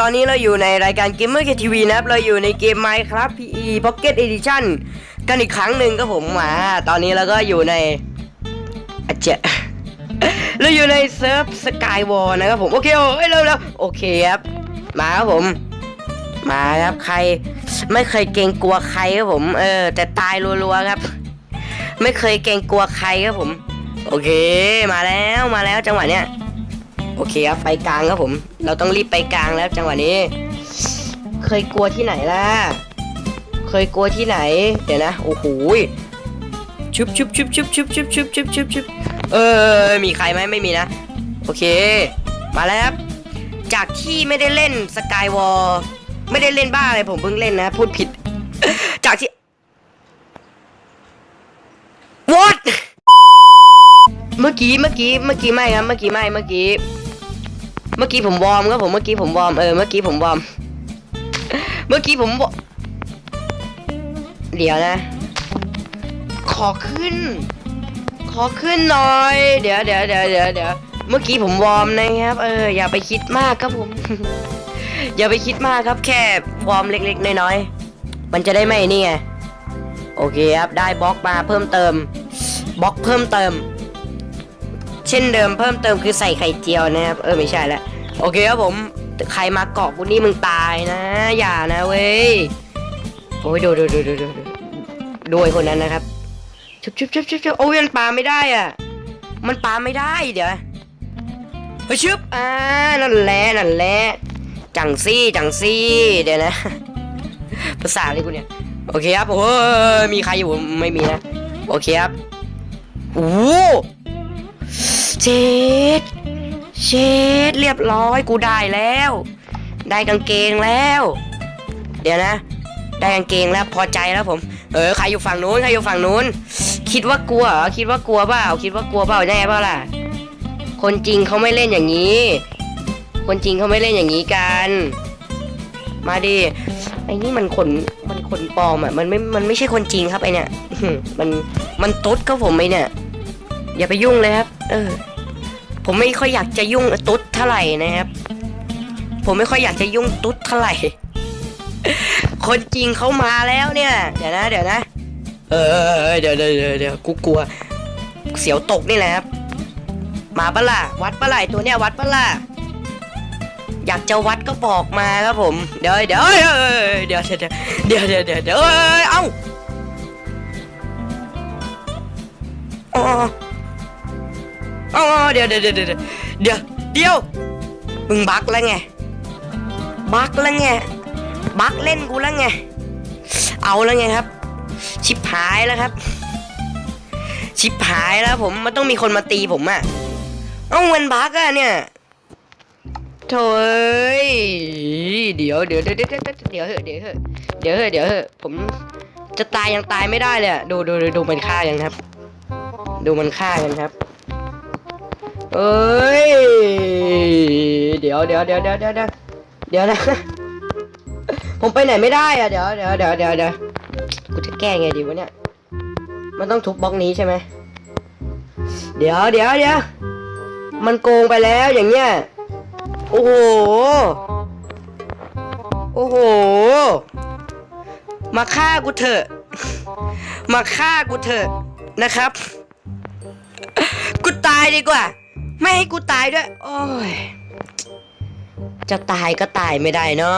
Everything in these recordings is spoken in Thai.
ตอนนี้เราอยู่ในรายการ Gamer KTV นะครับ เราอยู่ในเกม Minecraft PE Pocket Edition กันอีกครั้งหนึ่งครับผมมา ตอนนี้เราก็อยู่ในอาจจะเราอยู่ในเซิร์ฟสกายวอลนะครับผม โอเคโอ้ยเร็วเร็วโอเคครับ มาครับผม มาครับใคร ไม่เคยเกรงกลัวใครครับผม เออ แต่ตายรัวๆครับ ไม่เคยเกรงกลัวใครครับผม โอเค มาแล้วมาแล้วจังหวะเนี้ย โอเคครับไปกลางครับผม เราต้องรีบไปกลางแล้วจังหวะนี้ เคยกลัวที่ไหนล่ะ เคยกลัวที่ไหน เดี๋ยวนะโอ้โหชุบชุบชุบชุบชุบชุบชุบชุบชุบชุบเออ มีใครไหมไม่มีนะ โอเค มาแล้วครับ จากที่ไม่ได้เล่นสกายวอลไม่ได้เล่นบ้าอะไรผมเพิ่งเล่นนะ พูดผิด จากที่ what เมื่อกี้เมื่อกี้เมื่อกี้ไม่ครับเมื่อกี้ไม่เมื่อกี้ เมื่อกี้ผมวอร์มครับผมเมื่อกี้ผมวอร์มเออเมื่อกี้ผมวอร์มเมื่อกี้ผมเดี๋ยวนะ ขอขึ้น ขอขึ้นหน่อย เดี๋ยวเดี๋ยวเดี๋ยวเดี๋ยวเดี๋ยวเมื่อกี้ผมวอร์มนะครับ เออ อย่าไปคิดมากครับผม อย่าไปคิดมากครับ แค่วอร์มเล็ก ๆ น้อยๆมันจะได้ไม่นี่ไงโอเคครับ ได้บล็อกมาเพิ่มเติมบล็อกเพิ่มเติม ช่นเดิมเพิ่มเติมคือใส่ไข่เจียวนะครับ เออไม่ใช่แล้วโอเคครับผมใครมาเกาะกูนี่มึงตายนะ อย่านะเว้ยโอ้ยดูดูดูดูดูดูดูไอ้คนนั้นนะครับชุบชุบชุบชุบชุบโอ้ยมันปาไม่ได้อะ มันปาไม่ได้เดี๋ยวเฮ้ยชุบอ่านั่นแหละนั่นแหละจังซี่จังซี่เดี๋ยวนะ ภาษาอะไรกูเนี่ยโอเคครับโอ้ยมีใครอยู่ไม่มีนะ โอเคครับโอ้ เช็ดเช็ดเรียบร้อยกูได้แล้ว ได้กางเกงแล้ว เดี๋ยวนะ ได้กางเกงแล้วพอใจแล้วผม เออใครอยู่ฝั่งนู้นใครอยู่ฝั่งนู้น คิดว่ากลัวเหรอคิดว่ากลัวเปล่าคิดว่ากลัวเปล่าแน่เปล่าล่ะ คนจริงเขาไม่เล่นอย่างนี้ คนจริงเขาไม่เล่นอย่างนี้กัน มาดิไอ้นี่มันคนมันคนปลอมอะมันไม่มันไม่ใช่คนจริงครับไอเนี่ยมันมันตุ๊ดครับผมไอเนี่ยอย่าไปยุ่งเลยครับ เออ ผมไม่ค่อยอยากจะยุ่งตุ๊ดเท่าไหร่นะครับ ผมไม่ค่อยอยากจะยุ่งตุ๊ดเท่าไหร่ คนจริงเขามาแล้วเนี่ย เดี๋ยวนะ เดี๋ยวนะ เออเดี๋ยวเดี๋ยวเดี๋ยวกูกลัว เสียวตกนี่แหละครับ มาปะล่ะ วัดปะล่ะตัวเนี้ยวัดปะล่ะ อยากจะวัดก็บอกมาครับผม เดี๋ยวเดี๋ยวเดี๋ยวเดี๋ยวเดี๋ยวเดี๋ยวเดี๋ยวเดี๋ยวเอ้ยเอ้าอ๋อ อ๋อเดี๋ยวเดี๋ยวเดี๋ยวเดี๋ยวเดี๋ยวเดี๋ยวมึงบักแล้วไงบักแล้วไงบักเล่นกูแล้วไงเอาแล้วไงครับ ชิบหายแล้วครับ ชิบหายแล้วผมมันต้องมีคนมาตีผมอะเอ้ามันบักอะเนี่ยโถ่เอ้ยเดี๋ยวเดี๋ยวเดี๋ยวเดี๋ยวเดี๋ยวเดี๋ยวเดี๋ยวเดี๋ยวเดี๋ยวเดี๋ยผมจะตายยังตายไม่ได้เลยดูดูดูดูมันฆ่ายังครับ ดูมันฆ่ากันครับ เอ้ย เดี๋ยวเดี๋ยวเดี๋ยวเดี๋ยวเดี๋ยวเดี๋ยวเดี๋ยวนะ ผมไปไหนไม่ได้อะเดี๋ยวเดี๋ยวเดี๋ยวเดี๋ยวเดี๋ยวกูจะแก้ไงดีวะเนี่ย มันต้องทุบบล็อกนี้ใช่ไหม เดี๋ยวเดี๋ยวเดี๋ยวมันโกงไปแล้วอย่างเงี้ย โอ้โห โอ้โห มาฆ่ากูเถอะ มาฆ่ากูเถอะนะครับ กูตายดีกว่า ไม่ให้กูตายด้วย โอ้ย จะตายก็ตายไม่ได้เนา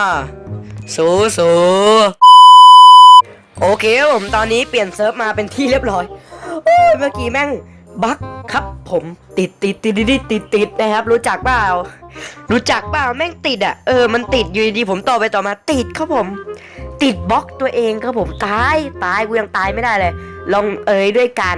ะสู้สู้โอเคครับผมตอนนี้เปลี่ยนเซิร์ฟมาเป็นที่เรียบร้อยเมื่อกี้แม่งบั๊กครับผมติดติดติดติดติดติดนะครับ รู้จักเปล่า รู้จักเปล่าแม่งติดอะเออมันติดอยู่ดีผมต่อไปต่อมาติดครับผม ติดบล็อกตัวเองครับผมตายตายกูยังตายไม่ได้เลย ลองเอ่ยด้วยการ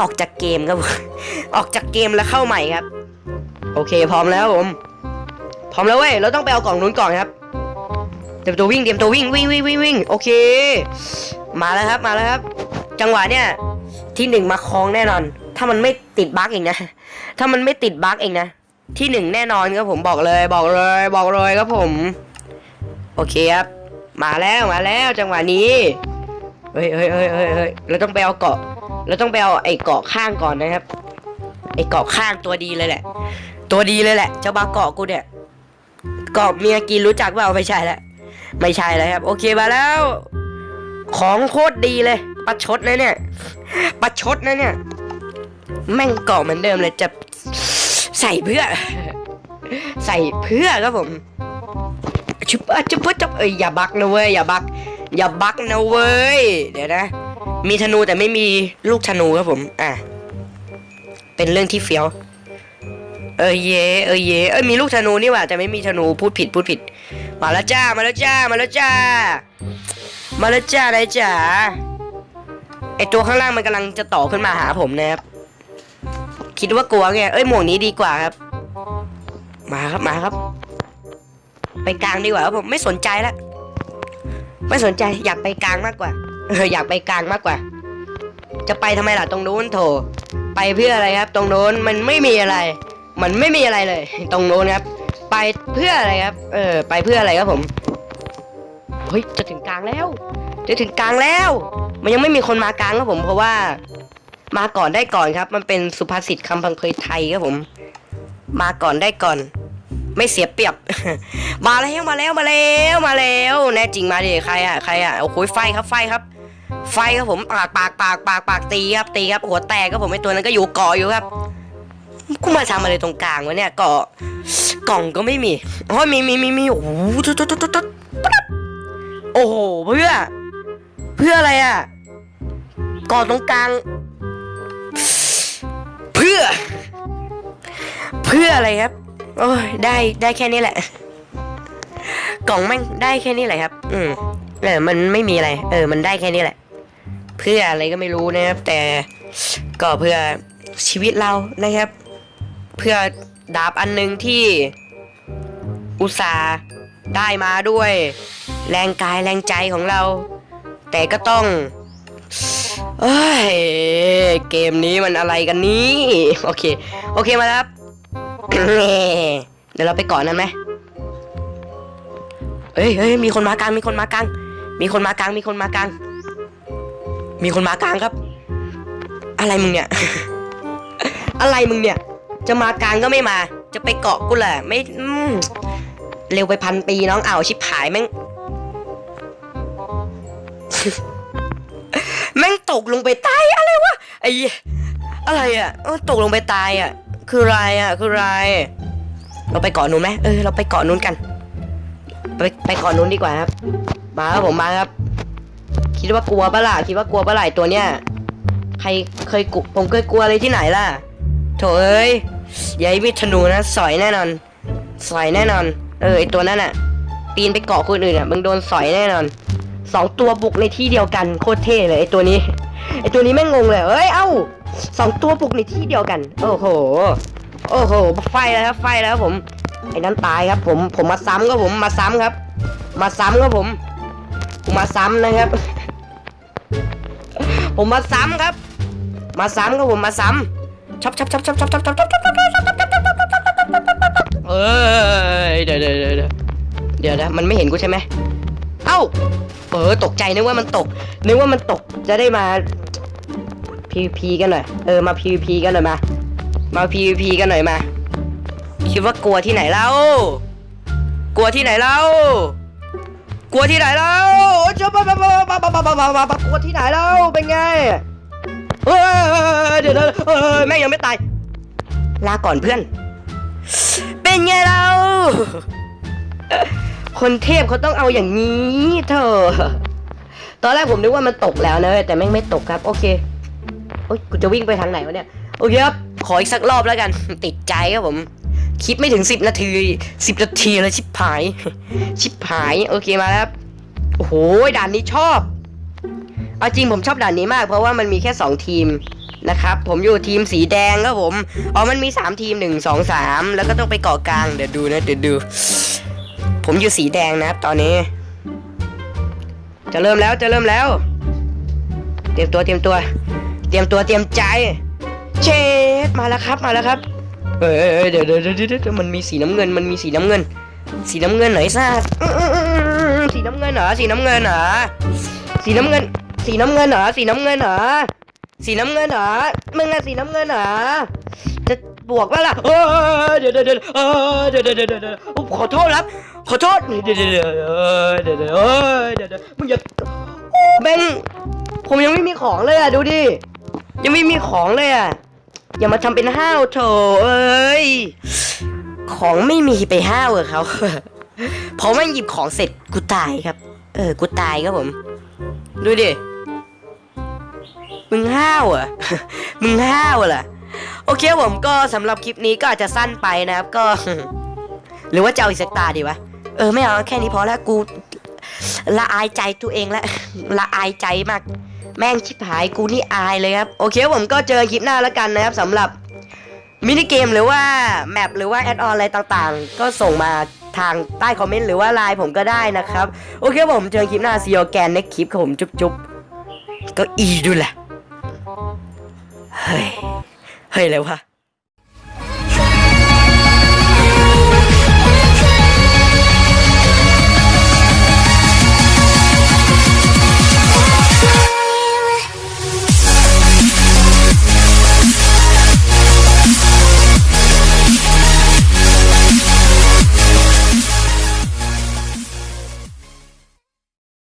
ออกจากเกมครับผมออกจากเกมแล้วเข้าใหม่ครับ โอเค พร้อมแล้วผม พร้อมแล้วเว้ย เราต้องไปเอากล่องนู้นก่อนครับ เตรียมตัววิ่ง เตรียมตัววิ่ง วิ่งวิ่งวิ่งวิ่งโอเค มาแล้วครับ มาแล้วครับ จังหวะเนี่ย ที่หนึ่งมาคลองแน่นอน ถ้ามันไม่ติดบั๊กเองนะ ถ้ามันไม่ติดบั๊กเองนะ ที่หนึ่งแน่นอนครับผมบอกเลย บอกเลย บอกเลยครับผม โอเคครับ มาแล้ว มาแล้ว จังหวะนี้ เฮ้ยเฮ้ยเฮ้ยเฮ้ยเราต้องไปเอาเกาะ เราต้องไปเอาไอ้เกาะข้างก่อนนะครับ ไอ้เกาะข้างตัวดีเลยแหละ ตัวดีเลยแหละเจ้าบาเกาะกูเนี่ยเกอบเมียกินรู้จักเปล่าไม่ใช่แล้วไม่ใช่แล้วครับ โอเคมาแล้ว ของโคตรดีเลยประชดนะเนี่ยประชดนะเนี่ย แม่งเกาะเหมือนเดิมเลยจะใส่เพื่อ ใส่เพื่อครับผมชุบอชุบอะจุบเอ้ยอย่าบักนะเว้ยอย่าบักอย่าบักนะเว้ยเดี๋ยวนะ มีธนูแต่ไม่มีลูกธนูครับผม อะ เป็นเรื่องที่เฟี้ยว เออเยเออเยเอ้ยมีลูกธนูนี่หว่าแต่ไม่มีธนูพูดผิดพูดผิด มาแล้วจ้า มาแล้วจ้า มาแล้วจ้า มาแล้วจ้าได้จ้าไอตัวข้างล่างมันกำลังจะต่อขึ้นมาหาผมนะครับ คิดว่ากลัวไง เอ้ยหมวกนี้ดีกว่าครับ มาครับมาครับ ไปกลางดีกว่าครับผมไม่สนใจแล้วไม่สนใจอยากไปกลางมากกว่า อยากไปกลางมากกว่า จะไปทำไมล่ะตรงนู้นโถ ไปเพื่ออะไรครับ ตรงโน้นมันไม่มีอะไร มันไม่มีอะไรเลย ตรงโน้นครับ ไปเพื่ออะไรครับ เออ ไปเพื่ออะไรครับผมเฮ้ยจะถึงกลางแล้ว จะถึงกลางแล้ว มันยังไม่มีคนมากลางครับผม เพราะว่ามาก่อนได้ก่อนครับ มันเป็นสุภาษิตคำพังเพยไทยครับผม มาก่อนได้ก่อน ไม่เสียเปรียบ มาแล้วมาแล้วมาแล้วมาแล้วแน่จริงมาดิใครอะใครอะโอ้โหไฟครับไฟครับ ไฟครับผมปากปากปากปากปากตีครับตีครับหัวแตกครับผมไอตัวนั้นก็อยู่เกาะอยู่ครับกูมาทำอะไรตรงกลางวะเนี่ยเกาะกล่องก็ไม่มีอ๋อมีมีมีมีโอ้โหตุ๊ดตุ๊ดตุ๊ดตุ๊ดโอ้โหเพื่อ เพื่ออะไรอะเกาะตรงกลาง เพื่อ เพื่ออะไรครับ โอ้ยได้ได้แค่นี้แหละ กล่องแม่งได้แค่นี้แหละครับ อืมเออมันไม่มีอะไร เออ มันได้แค่นี้แหละ เพื่ออะไรก็ไม่รู้นะครับ แต่ก็เพื่อชีวิตเรานะครับ เพื่อดาบอันหนึ่งที่อุตส่าห์ได้มาด้วย แรงกายแรงใจของเรา แต่ก็ต้องเอ้ยเกมนี้มันอะไรกันนี่โอเค โอเคมาครับเดี๋ยวเราไปก่อนนั้นไหมเฮ้ยเฮ้ยมีคนมากลางมีคนมากลางมีคนมากลางมีคนมากลาง มีคนมากลางครับ อะไรมึงเนี่ย อะไรมึงเนี่ย จะมากลางก็ไม่มา จะไปเกาะกูแหละไม่เร็วไปพันปีน้องเอาชิบหายแม่งแม่งตกลงไปตายอะไรวะไอ้อะไรอะตกลงไปตายอะ คืออะไรอะ คือไร เราไปเกาะนู้นไหมเออเราไปเกาะนู้นกัน ไปไปเกาะนู้นดีกว่าครับ มาครับผมมาครับ คิดว่ากลัวปะล่ะคิดว่ากลัวปะล่ะไอ้ตัวเนี้ยใครเคยกุผมเคยกลัวอะไรที่ไหนล่ะโถเอ้ยอย่าให้มีธนูนะสอยแน่นอน สอยแน่นอน เออไอตัวนั้นอะปีนไปเกาะคนอื่นอะมึงโดนสอยแน่นอนสองตัวบุกในที่เดียวกันโคตรเท่เลยไอตัวนี้ไอตัวนี้แม่งงงเลยเอ้ยเอ้าสองตัวบุกในที่เดียวกัน โอ้โห โอ้โหไฟแล้วครับไฟแล้วครับผมไอ้นั้นตายครับ ผมผมมาซ้ำครับผมมาซ้ำครับ มาซ้ำครับผม ผมมาซ้ำนะครับ ผมมาซ้ำครับ มาซ้ำครับผมมาซ้ำชับชับชับชับชับชับชับชับชับชับชับชับชับชับเอ้ยเดี๋ยวเดี๋ยวเดี๋ยวเดี๋ยวเดี๋ยวนะมันไม่เห็นกูใช่ไหมเอ้าเออตกใจนึกว่ามันตกนึกว่ามันตกจะได้มา PVP กันหน่อยเออมา PVP กันหน่อยมามา PVP กันหน่อยมาคิดว่ากลัวที่ไหนเล่ากลัวที่ไหนเล่ากลัวที่ไหนเล่าเจ้าบ้าบ้าบ้าบ้าบ้าบ้าบ้าบ้าบ้ากลัวที่ไหนเล่าเป็นไงเฮ้ยเดี๋ยวเดี๋ยวแม่ยังไม่ตาย ลาก่อนเพื่อน เป็นไงเรา คนเทพเขาต้องเอาอย่างนี้เถอะตอนแรกผมนึกว่ามันตกแล้วนะเว้ยแต่แม่งไม่ตกครับ โอเคโอ๊ยกูจะวิ่งไปทางไหนวะเนี่ย โอเคครับ ขออีกสักรอบแล้วกัน ติดใจครับผม คลิปไม่ถึงสิบนาทีสิบนาทีแล้วชิบหาย ชิบหาย โอเคมาแล้ว โอ้โหด่านนี้ชอบ เอาจริงผมชอบด่านนี้มาก เพราะว่ามันมีแค่สองทีมนะครับ ผมอยู่ทีมสีแดงครับผม อ๋อ มันมีสามทีมหนึ่งสองสามแล้วก็ต้องไปเกาะกลาง เดี๋ยวดูนะเดี๋ยวดู ผมอยู่สีแดงนะครับตอนนี้ จะเริ่มแล้วจะเริ่มแล้ว เตรียมตัวเตรียมตัว เตรียมตัวเตรียมใจ เชดมาแล้วครับมาแล้วครับเอ้ยเดี๋ยวเดี๋ยวเดี๋ยวเดี๋ยวมันมีสีน้ำเงิน มันมีสีน้ำเงิน สีน้ำเงินไหนซ่าสี น้ำเงินเหรอสีน้ำเงินเหรอสีน้ำเงิน สีน้ำเงินเหรอสีน้ำเงินเหรอสีน้ำเงินเหรอมึงอะสีน้ำเงินเหรอจะบวกว่าล่ะเดี๋ยวเดี๋ยวเดี๋ยวเดี๋ยวเดี๋ยวเดี๋ยวเดี๋ยวผมขอโทษครับ ขอโทษเดี๋ยวเดี๋ยวเดี๋ยวเดี๋ยวเดี๋ยวเดี๋ยวมึงอย่าแบงผมยังไม่มีของเลยอะดูดิยังไม่มีของเลยอะอย่ามาทำเป็นห้าวโถเอ้ยของไม่มีไปห้าวกับเขา พอแม่งหยิบของเสร็จกูตายครับ เออ กูตายครับผม ดูดิ มึงห้าวอะ มึงห้าวเหรอโอเคผมก็สำหรับคลิปนี้ก็อาจจะสั้นไปนะครับก็ หรือว่าจะเอาอีกสักตาดีวะ เออไม่เอาแค่นี้พอแล้วกูละอายใจตัวเองล้วละอายใจมาก แม่งชิบหายกูนี่อายเลยครับ โอเคผมก็เจอคลิปหน้าแล้วกันนะครับสำหรับมินิเกมหรือว่าแมปหรือว่าแอดออนอะไรต่างๆ ก็ส่งมา ทางใต้คอมเมนต์หรือว่าไลน์ผมก็ได้นะครับ โอเคผมเจอคลิปหน้าซีโอแกนในคลิปครับผมจุ๊บๆก็อีดูแหละ เฮ้ย เฮ้ยอะไรวะ